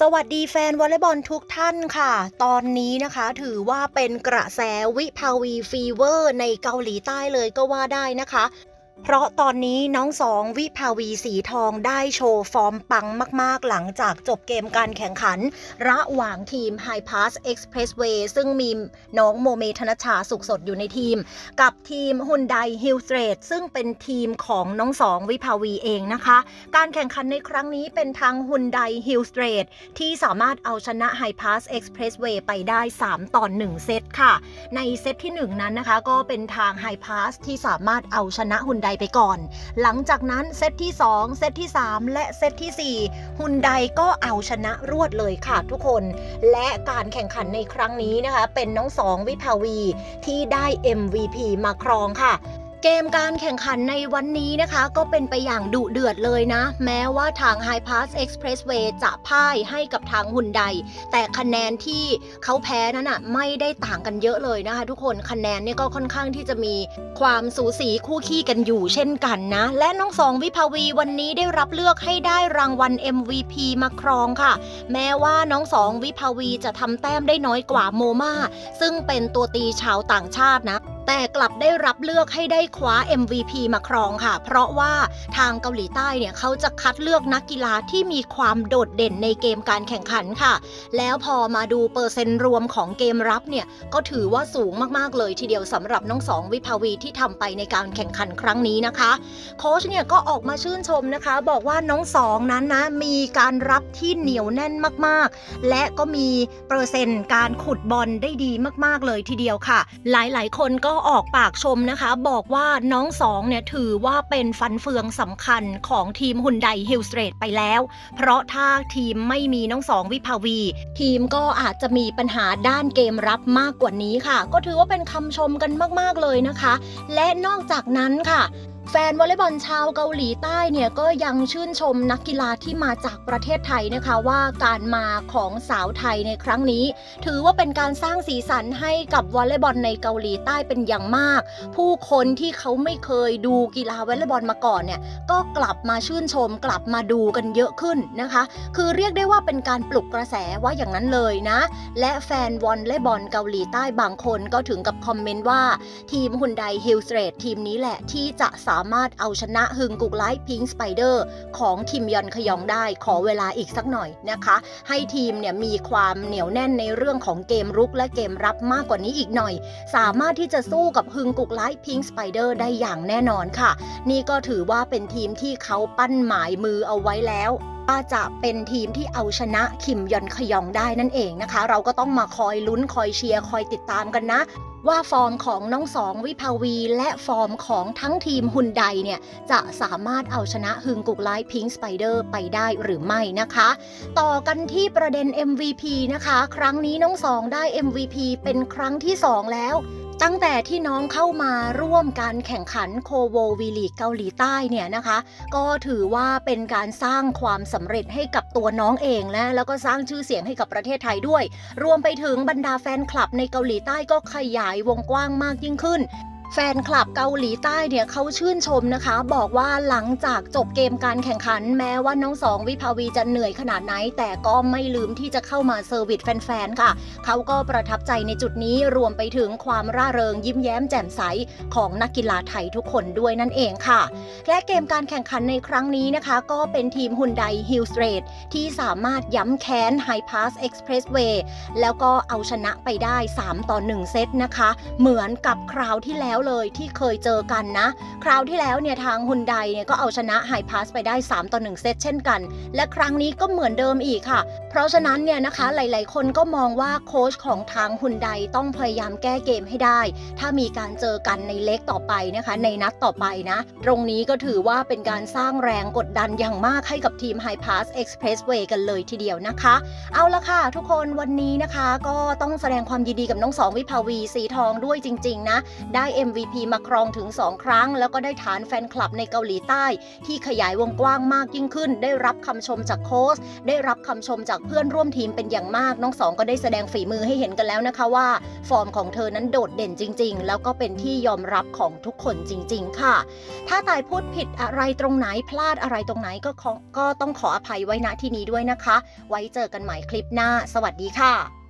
สวัสดีแฟนวอลเลย์บอลทุกท่านค่ะ ตอนนี้นะคะถือว่าเป็นกระแสวิภาวีฟีเวอร์ในเกาหลีใต้เลยก็ว่าได้นะคะ เพราะตอนนี้น้องสองวิภาวีสีทองได้โชว์ฟอร์มปังมาก ๆ หลังจากจบเกมการแข่งขัน ระหว่างทีม High Pass Expressway ซึ่งมีน้องโมเมธนชาสุขสดอยู่ในทีม กับทีมฮุนไดฮิลสเตรทซึ่งเป็นทีมของน้องสองวิภาวีเองนะคะ การแข่งขันในครั้งนี้เป็นทางฮุนไดฮิลสเตรทที่สามารถเอาชนะ High Pass Expressway ไปได้ 3 ต่อ 1 เซตค่ะ ในเซตที่ 1 นั้นนะคะ ก็เป็นทาง High Pass ที่สามารถเอาชนะฮุนไดไปก่อน หลังจากนั้นเซตที่ 2 เซตที่ 3 และเซตที่ 4 ฮุนไดก็เอาชนะรวดเลยค่ะทุกคน และการแข่งขันในครั้งนี้นะคะ เป็นน้องสองวิภาวีที่ได้ MVP มาครองค่ะ เกมการแข่งขันในวันนี้นะคะ ก็เป็นไปอย่างดุเดือดเลยนะ แม้ว่าทาง High Pass Expressway จะพ่ายให้กับทางฮุนไดแต่คะแนนที่เขาแพ้นั้นอะไม่ได้ต่างกันเยอะเลยนะคะ ทุกคนคะแนนเนี่ยก็ค่อนข้างที่จะมีความสูสีคู่ขี้กันอยู่เช่นกันนะ และน้องสองวิภาวีวันนี้ได้รับเลือกให้ได้รางวัล MVP มาครองค่ะ แม้ว่าน้องสองวิภาวีจะทำแต้มได้น้อยกว่าโมมาซึ่งเป็นตัวตีชาวต่างชาตินะ แต่กลับได้รับเลือกให้ได้คว้า MVP มาครองค่ะ เพราะว่าทางเกาหลีใต้เนี่ยเขาจะคัดเลือกนักกีฬาที่มีความโดดเด่นในเกมการแข่งขันค่ะ แล้วพอมาดูเปอร์เซ็นต์รวมของเกมรับเนี่ยก็ถือว่าสูงมากๆเลยทีเดียวสำหรับน้องสองวิภาวีที่ทำไปในการแข่งขันครั้งนี้นะคะ โค้ชเนี่ยก็ออกมาชื่นชมนะคะ บอกว่าน้องสองนั้นนะมีการรับที่เหนียวแน่นมากๆ และก็มีเปอร์เซ็นต์การขุดบอลได้ดีมากๆเลยทีเดียวค่ะ หลายๆ คนก็ออกปากชมนะคะ บอกว่าน้องสองเนี่ยถือว่าเป็นฟันเฟืองสำคัญของทีมฮุนไดฮิลสเตรทไปแล้ว เพราะถ้าทีมไม่มีน้องสองวิภาวี ทีมก็อาจจะมีปัญหาด้านเกมรับมากกว่านี้ค่ะ ก็ถือว่าเป็นคำชมกันมาก ๆ เลยนะคะ และนอกจากนั้นค่ะ แฟนวอลเลย์บอลชาวเกาหลีใต้เนี่ยก็ยังชื่นชมนักกีฬาที่มาจากประเทศไทยนะคะว่าการมาของสาวไทยในครั้งนี้ ถือว่าเป็นการสร้างสีสันให้กับวอลเลย์บอลในเกาหลีใต้เป็นอย่างมาก ผู้คนที่เขาไม่เคยดูกีฬาวอลเลย์บอลมาก่อนเนี่ยก็กลับมาชื่นชม กลับมาดูกันเยอะขึ้นนะคะ คือเรียกได้ว่าเป็นการปลุกกระแสว่าอย่างนั้นเลยนะ และแฟนวอลเลย์บอลเกาหลีใต้บางคนก็ถึงกับคอมเมนต์ว่าทีมฮุนไดฮิลสเตรททีมนี้แหละที่จะสาามารถเอาชนะฮึงกุกไลท์พิงสไปเดอร์ของคิมยอนขยองได้ขอเวลาอีกสักหน่อยนะคะ ให้ทีมเนี่ยมีความเหนียวแน่นในเรื่องของเกมรุกและเกมรับมากกว่านี้อีกหน่อย สามารถที่จะสู้กับฮึงกุกไลท์พิงสไปเดอร์ได้อย่างแน่นอนค่ะ นี่ก็ถือว่าเป็นทีมที่เขาปั้นหมายมือเอาไว้แล้ว ว่าจะเป็นทีมที่เอาชนะคิมยอนขยองได้นั่นเองนะคะ เราก็ต้องมาคอยลุ้นคอยเชียร์คอยติดตามกันนะ ว่าฟอร์มของน้องสองวิภาวี และฟอร์มของทั้งทีมฮุนไดเนี่ย จะสามารถเอาชนะฮึงกุกไลท์พิงสไปเดอร์ไปได้หรือไม่นะคะ ต่อกันที่ประเด็น MVP นะคะ ครั้งนี้น้องสองได้ MVP เป็นครั้งที่ 2 แล้ว ตั้งแต่ที่น้องเข้ามาร่วมการแข่งขันโคโววีลีกเกาหลีใต้เนี่ยนะคะ ก็ถือว่าเป็นการสร้างความสำเร็จให้กับตัวน้องเองและแล้วก็สร้างชื่อเสียงให้กับประเทศไทยด้วย รวมไปถึงบรรดาแฟนคลับในเกาหลีใต้ก็ขยายวงกว้างมากยิ่งขึ้น แฟนคลับเกาหลีใต้เนี่ยเขาชื่นชมนะคะ บอกว่าหลังจากจบเกมการแข่งขัน แม้ว่าน้องสองวิภาวีจะเหนื่อยขนาดไหน แต่ก็ไม่ลืมที่จะเข้ามาเซอร์วิสแฟนๆค่ะ เขาก็ประทับใจในจุดนี้รวมไปถึงความร่าเริงยิ้มแย้มแจ่มใสของนักกีฬาไทยทุกคนด้วยนั่นเองค่ะ และเกมการแข่งขันในครั้งนี้นะคะ ก็เป็นทีมฮุนไดฮิลสเตรทที่สามารถย้ำแค้น High Pass Expressway แล้วก็เอาชนะไปได้ 3 ต่อ 1 เซตนะคะ เหมือนกับคราวที่แล้วเลยที่เคยเจอกันนะ คราวที่แล้วเนี่ยทางฮุนไดเนี่ยก็เอาชนะ High Pass ไปได้ 3 ต่อ 1 เซตเช่นกัน และครั้งนี้ก็เหมือนเดิมอีกค่ะ เพราะฉะนั้นเนี่ยนะคะหลายๆ คนก็มองว่าโค้ชของทางฮุนไดต้องพยายามแก้เกมให้ได้ ถ้ามีการเจอกันในเล็กต่อไปนะคะ ในนัดต่อไปนะ ตรงนี้ก็ถือว่าเป็นการสร้างแรงกดดันอย่างมากให้กับทีม High Pass Expressway กันเลยทีเดียวนะคะ เอาละค่ะ ทุกคนวันนี้นะคะ ก็ต้องแสดงความยินดีกับน้องสองวิภาวีสีทองด้วยจริง ๆ นะ ได้ MVP มาครองถึง 2 ครั้ง แล้วก็ได้ฐานแฟนคลับในเกาหลีใต้ ที่ขยายวงกว้างมากยิ่งขึ้น ได้รับคำชมจากโค้ชได้รับคำชมจากเพื่อนร่วมทีมเป็นอย่างมาก น้องสองก็ได้แสดงฝีมือให้เห็นกันแล้วนะคะว่า ฟอร์มของเธอนั้นโดดเด่นจริง ๆ แล้วก็เป็นที่ยอมรับของทุกคนจริง ๆ ค่ะ ถ้าตายพูดผิดอะไรตรงไหนพลาดอะไรตรงไหนก็ขอก็ต้องขออภัยไว้ณที่นี้ด้วยนะคะ ไว้เจอกันใหม่คลิปหน้า สวัสดีค่ะ